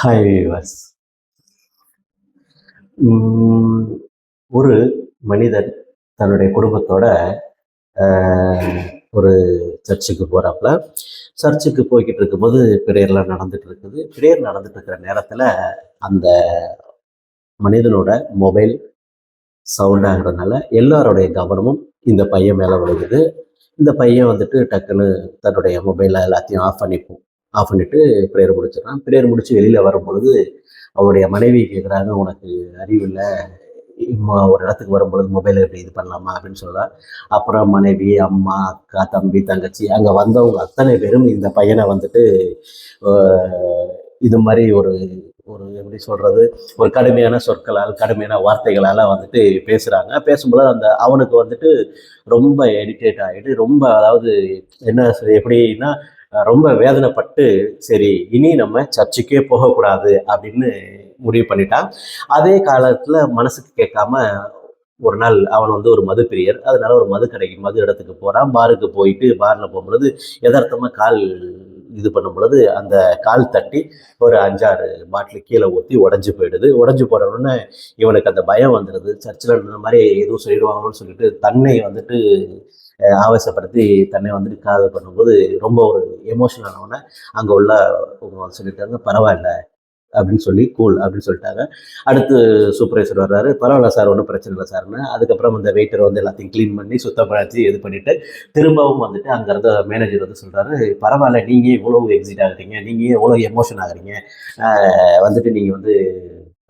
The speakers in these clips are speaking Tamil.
ஹாய் வியூவர்ஸ் ஒரு மனிதன் தன்னுடைய குடும்பத்தோட ஒரு சர்ச்சுக்கு போகிறாப்புல சர்ச்சுக்கு போய்கிட்டு இருக்கும்போது பிரேயர்லாம் நடந்துட்டு இருக்குது. பிரேயர் நடந்துட்டு இருக்கிற நேரத்தில் அந்த மனிதனோட மொபைல் சவுண்டாகிறதுனால எல்லாருடைய கவனமும் இந்த பையன் மேலே விழுகுது. இந்த பையன் வந்துட்டு டக்குன்னு தன்னுடைய மொபைலை எல்லாத்தையும் ஆஃப் பண்ணிப்போம். ஆஃப் பண்ணிட்டு ப்ரேயர் முடிச்சிடறான். ப்ரேயர் முடித்து வெளியில் வரும் பொழுது அவருடைய மனைவி கேட்குறாங்க உனக்கு அறிவு இல்லை ஒரு இடத்துக்கு வரும்பொழுது மொபைல் எப்படி இது பண்ணலாமா அப்படின்னு சொல்றா. அப்புறம் மனைவி அம்மா அக்கா தம்பி தங்கச்சி அங்கே வந்தவங்க அத்தனை பேரும் இந்த பையனை வந்துட்டு இது மாதிரி ஒரு ஒரு எப்படி சொல்கிறது ஒரு கடுமையான சொற்களால் கடுமையான வார்த்தைகளால் வந்துட்டு பேசுகிறாங்க பேசும்போது அந்த அவனுக்கு வந்துட்டு ரொம்ப எடிட்டேட் ஆகிட்டு ரொம்ப அதாவது என்ன எப்படின்னா ரொம்ப வேதனைப்பட்டு சரி இனி நம்ம சர்ச்சுக்கே போகக்கூடாது அப்படின்னு முடிவு பண்ணிட்டான் அதே காலத்தில் மனசுக்கு கேட்காம ஒரு நாள் அவன் வந்து ஒரு மது பிரியர் அதனால ஒரு மது கடைக்கு மது இடத்துக்கு போகிறான் பாருக்கு போயிட்டு பாரில் போகும்பொழுது யதார்த்தமாக கால் இது பண்ணும் பொழுது அந்த கால் தட்டி ஒரு அஞ்சாறு பாட்டில் கீழே ஊற்றி உடஞ்சி போயிடுது. உடஞ்சி போன உடனே இவனுக்கு அந்த பயம் வந்துடுது. சர்ச்சில் இந்த மாதிரி எதுவும் சொல்லிடுவாங்களோன்னு சொல்லிட்டு தன்னை வந்துட்டு ஆவேசப்படுத்தி தன்னை வந்துட்டு காதல் பண்ணும்போது ரொம்ப ஒரு எமோஷனல் ஆனவுடனே அங்கே உள்ள சொல்லிட்டாங்க பரவாயில்ல அப்படின்னு சொல்லி கூல் அப்படின்னு சொல்லிட்டாங்க. அடுத்து சூப்பர்வைசர் வர்றாரு. பரவாயில்ல சார் ஒன்றும் பிரச்சனை இல்லை சார்னு. அதுக்கப்புறம் அந்த வெயிட்டர் வந்து எல்லாத்தையும் க்ளீன் பண்ணி சுத்தப்படுத்தி இது பண்ணிவிட்டு திரும்பவும் வந்துட்டு அங்கே இருந்த மேனேஜர் வந்து சொல்கிறாரு பரவாயில்ல நீங்கள் இவ்வளோ எக்ஸிட் ஆகுறீங்க? நீங்கள் இவ்வளோ எமோஷன் ஆகுறீங்க? வந்துட்டு நீங்கள் வந்து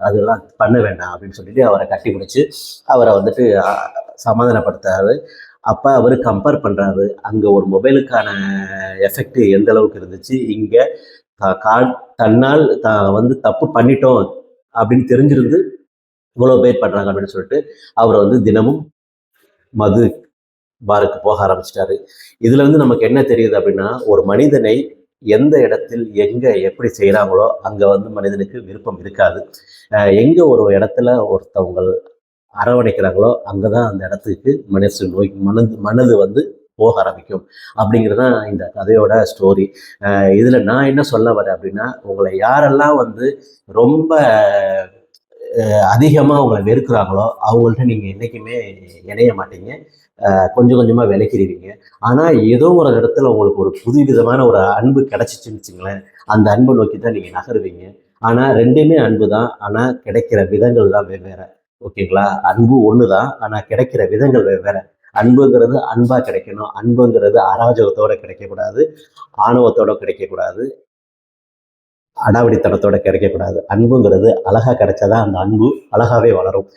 அதெல்லாம் பண்ண வேண்டாம் அப்படின்னு சொல்லிட்டு அவரை கட்டி பிடிச்சி அவரை வந்துட்டு சமாதானப்படுத்துறாரு. அப்போ அவர் கம்பேர் பண்ணுறாரு அங்கே ஒரு மொபைலுக்கான எஃபெக்ட் எந்த அளவுக்கு இருந்துச்சு? இங்கே கா தன்னால் தான் வந்து தப்பு பண்ணிட்டோம் அப்படின்னு தெரிஞ்சிருந்து இவ்வளோ பேர் பண்ணுறாங்க அப்படின்னு சொல்லிட்டு அவரை வந்து தினமும் மது பாருக்கு போக ஆரம்பிச்சிட்டாரு. இதுல வந்து நமக்கு என்ன தெரியுது அப்படின்னா ஒரு மனிதனை எந்த இடத்தில் எங்க எப்படி செய்கிறாங்களோ அங்க வந்து மனிதனுக்கு விருப்பம் இருக்காது. எங்கே எங்க ஒரு இடத்துல ஒருத்தவங்க அரவணைக்கிறாங்களோ அங்கதான் அந்த இடத்துக்கு மனசு நோய் மனது மனது வந்து போக ஆரம்பிக்கும் அப்படிங்கிறது தான் இந்த கதையோட ஸ்டோரி இதில் நான் என்ன சொல்ல வரேன் அப்படின்னா உங்களை யாரெல்லாம் வந்து ரொம்ப அதிகமாக உங்களை வெறுக்கிறாங்களோ அவங்கள்ட்ட நீங்கள் என்றைக்குமே இணைய மாட்டீங்க. கொஞ்சம் கொஞ்சமாக விளக்கிடுவீங்க ஆனால் ஏதோ ஒரு இடத்துல உங்களுக்கு ஒரு புது விதமான ஒரு அன்பு கிடைச்சிச்சுன்னு வச்சுங்களேன் அந்த அன்பை நோக்கி தான் நீங்கள் நகருவீங்க. ஆனால் ரெண்டுமே அன்பு தான் ஆனால் கிடைக்கிற விதங்கள் தான் வெவ்வேறு. ஓகேங்களா? அன்பு ஒன்று தான் ஆனால் கிடைக்கிற விதங்கள் வெவ்வேறு. அன்புங்கிறது அன்பா கிடைக்கணும். அன்புங்கிறது அராஜகத்தோட கிடைக்கக்கூடாது. ஆணவத்தோட கிடைக்கக்கூடாது. அடாவடித்தனத்தோட கிடைக்கக்கூடாது. அன்புங்கிறது அழகா கிடைச்சாதான் அந்த அன்பு அழகாவே வளரும்.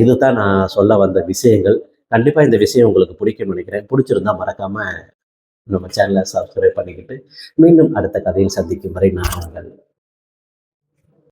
இதுதான் நான் சொல்ல வந்த விஷயங்கள். கண்டிப்பா இந்த விஷயம் உங்களுக்கு பிடிக்கும்னு நினைக்கிறேன். பிடிச்சிருந்தா மறக்காம நம்ம சேனலை சப்ஸ்கிரைப் பண்ணிக்கிட்டு மீண்டும் அடுத்த கதையில் சந்திக்கும் வரை நான் உங்கள்